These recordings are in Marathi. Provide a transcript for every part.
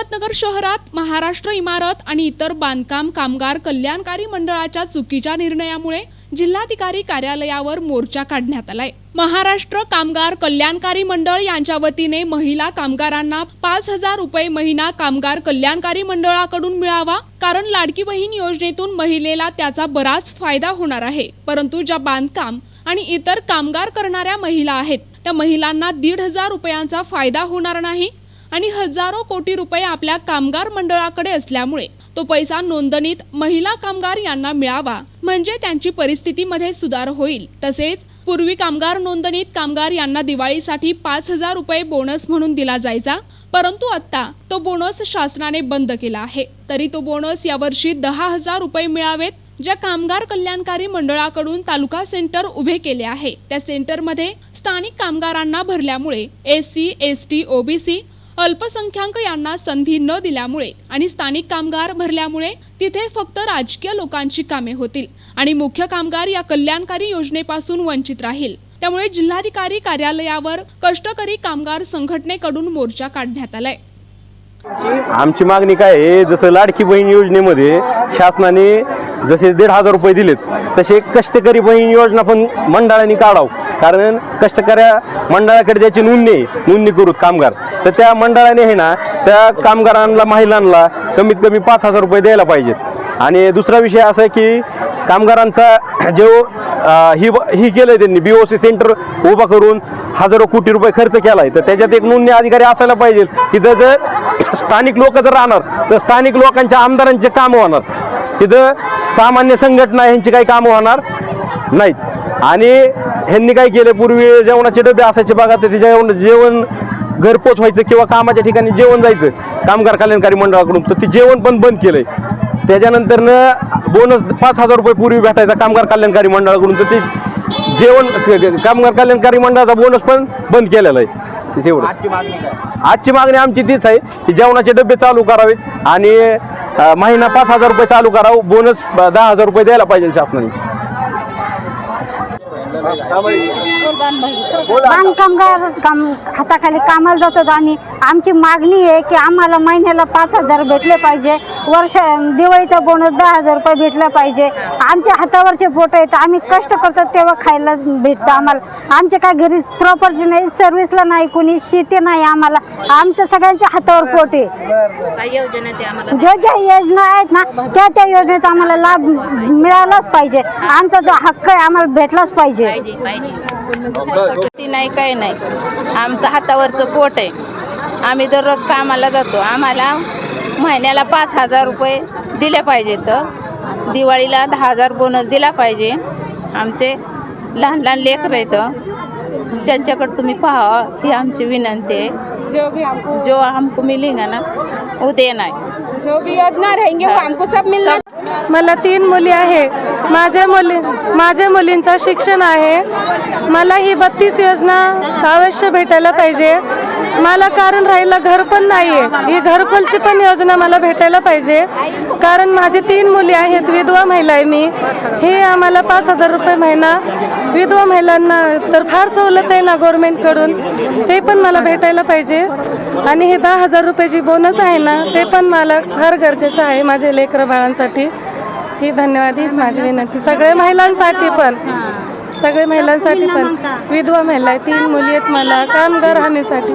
अहमदनगर शहरात महाराष्ट्र इमारत आणि इतर बांधकाम कामगार कल्याणकारी मंडळाच्या चुकीच्या निर्णयामुळे जिल्हाधिकारी कार्यालयावर मोर्चा काढण्यात आलाय. महाराष्ट्र कामगार कल्याणकारी मंडळ यांच्या वतीने महिला कामगारांना पाच हजार रुपये महिना कामगार कल्याणकारी मंडळाकडून मिळावा. कारण लाडकी बहीण योजनेतून महिलेला त्याचा बराच फायदा होणार आहे. परंतु ज्या बांधकाम आणि इतर कामगार करणाऱ्या महिला आहेत त्या महिलांना दीड हजार रुपयांचा फायदा होणार नाही. आणि हजारो कोटी रुपये आपल्या कामगार मंडळाकडे असल्यामुळे तो पैसा नोंदणीत महिला कामगार यांना मिळावा म्हणजे त्यांची परिस्थितीमध्ये सुधार होईल. तसेच पूर्वी कामगार नोंदणीत कामगार यांना दिवाळीसाठी पाच हजार रुपये बोनस म्हणून दिला जायचा परंतु आता तो बोनस शासनाने बंद केला आहे. तरी तो बोनस यावर्षी दहा हजार रुपये मिळावेत ज्या कामगार कल्याणकारी मंडळाकडून तालुका सेंटर उभे केले आहे. त्या सेंटरमध्ये स्थानिक कामगारांना भरल्यामुळे S C S T OBC अल्पसंख्याक यांना संधी न दिल्यामुळे आणि स्थानिक कामगार भरल्यामुळे तिथे फक्त राजकीय लोकांची कामे होतील आणि मुख्य कामगार या कल्याणकारी योजनेपासून वंचित राहील. त्यामुळे जिल्हाधिकारी कार्यालयावर कष्टकरी कामगार संघटनेकडून मोर्चा काढण्यात आलाय. आमची मागणी काय आहे? जसं लाडकी बहीण योजनेमध्ये शासनाने जसे दीड हजार रुपये दिलेत तसे कष्टकरी बहीण योजना पण मंडळाने काढावं. कारण कष्टकऱ्या मंडळाकडे त्याची नोंदणी आहे, नोंदणी करू कामगार. तर त्या मंडळाने आहे ना त्या कामगारांना महिलांना कमीत कमी पाच हजार रुपये द्यायला पाहिजेत. आणि दुसरा विषय असा आहे की कामगारांचा जो ही ही केलं त्यांनी बी ओ सी सेंटर उभा करून हजारो कोटी रुपये खर्च केला आहे तर त्याच्यात एक नोंदणी अधिकारी असायला पाहिजे तिथं जर स्थानिक लोक जर राहणार तर स्थानिक लोकांच्या आमदारांचे कामं होणार. तिथं सामान्य संघटना ह्यांची काही कामं होणार नाहीत. आणि ह्यांनी काय केलं? पूर्वी जेवणाचे डबे असायचे बघा तर ते जेवण जेवण घरपोच व्हायचं किंवा कामाच्या ठिकाणी जेवण जायचं कामगार कल्याणकारी मंडळाकडून. तर ते जेवण पण बंद केलंय. त्याच्यानंतरनं बोनस पाच हजार रुपये पूर्वी भेटायचा कामगार कल्याणकारी मंडळाकडून. तर ते जेवण कामगार कल्याणकारी मंडळाचा बोनस पण बंद केलेला आहे. ते तेवढं. आजची मागणी आमची तीच आहे की जेवणाचे डबे चालू करावेत आणि महिना पाच हजार रुपये चालू करावं बोनस दहा हजार रुपये द्यायला पाहिजे शासनाने. बांधकामगार काम हाताखाली कामाला जातो आम्ही आमची मागणी आहे की आम्हाला महिन्याला पाच हजार भेटले पाहिजे. वर्ष दिवाळीचा बोनस दहा हजार रुपये भेटला पाहिजे. आमच्या हातावरचे पोट आहेत आम्ही कष्ट करतो तेव्हा खायला भेटतं आम्हाला. आमच्या काय घरी प्रॉपर्टी नाही सर्व्हिसला नाही कोणी शेती नाही आम्हाला. आमच्या सगळ्यांच्या हातावर पोट आहे. ज्या ज्या योजना आहेत ना त्या त्या योजनेचा आम्हाला लाभ मिळालाच पाहिजे. आमचा जो हक्क आहे आम्हाला भेटलाच पाहिजे. ती नाही काही नाही. आमचं हातावरचं पोट आहे. आम्ही दररोज कामाला जातो. आम्हाला महिन्याला पाच हजार रुपये दिले पाहिजे तर. दिवाळीला दहा हजार बोनस दिला पाहिजे. आमचे लहान लहान लेकरं आहेत. त्यांच्याकडे तुम्ही पाहा. ही आमची विनंती आहे. जो भी हमको जो हमको मिलेगा ना वो देना है जो भी योजना रहेंगे वो हमको सब मिलना मला तीन मुली आहे. माझ्या मुली माझ्या मुलींचं शिक्षण आहे. मला ही बत्तीस योजना अवश्य भेटायला पाहिजे. मला कारण राहिलं घर पण नाही आहे ही घरकुलची पण योजना मला भेटायला पाहिजे. कारण माझी तीन मुली आहेत विधवा महिला आहे मी. हे आम्हाला पाच हजार रुपये महिना विधवा महिलांना तर फार सवलत आहे ना गव्हर्मेंटकडून ते पण मला भेटायला पाहिजे. आणि हे दहा हजार रुपयाची बोनस आहे ना ते पण मला फार गरजेचं आहे माझ्या लेकरं बाळांसाठी. ही धन्यवाद हीच माझी विनंती. सगळ्या महिलांसाठी पण. सगळ्या महिलांसाठी पण विधवा महिला आहे तीन मुली आहेत मला. कामगार हानेसाठी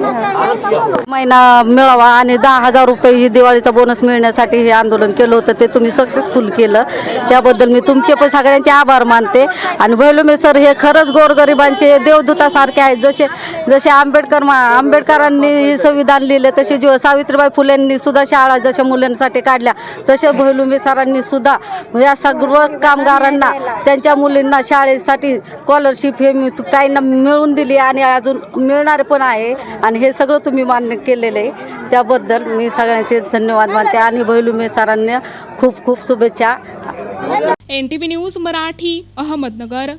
महिना मिळावा आणि दहा हजार रुपये ही दिवाळीचा बोनस मिळण्यासाठी हे आंदोलन केलं होतं ते तुम्ही सक्सेसफुल केलं. त्याबद्दल मी तुमचे पण सगळ्यांचे आभार मानते. आणि भैलुमे सर हे खरंच गोरगरिबांचे देवदूतासारखे आहेत. जसे जसे आंबेडकर मा आंबेडकरांनी संविधान लिहिले तसे जो सावित्रीबाई फुलेंनी सुद्धा शाळा जशा मुलांसाठी काढल्या तसे भैलुमे सरांनी सुद्धा या सर्व कामगारांना त्यांच्या मुलींना शाळेसाठी स्कॉलरशिप हे मी काहींना मिळून दिली आणि अजून मिळणार पण आहे. आणि हे सगळं तुम्ही मान्य केलेलं आहे. त्याबद्दल मी सगळ्यांचे धन्यवाद मानते आणि भैलुमे सरांना खूप खूप शुभेच्छा. N T V news Marathi Ahmednagar.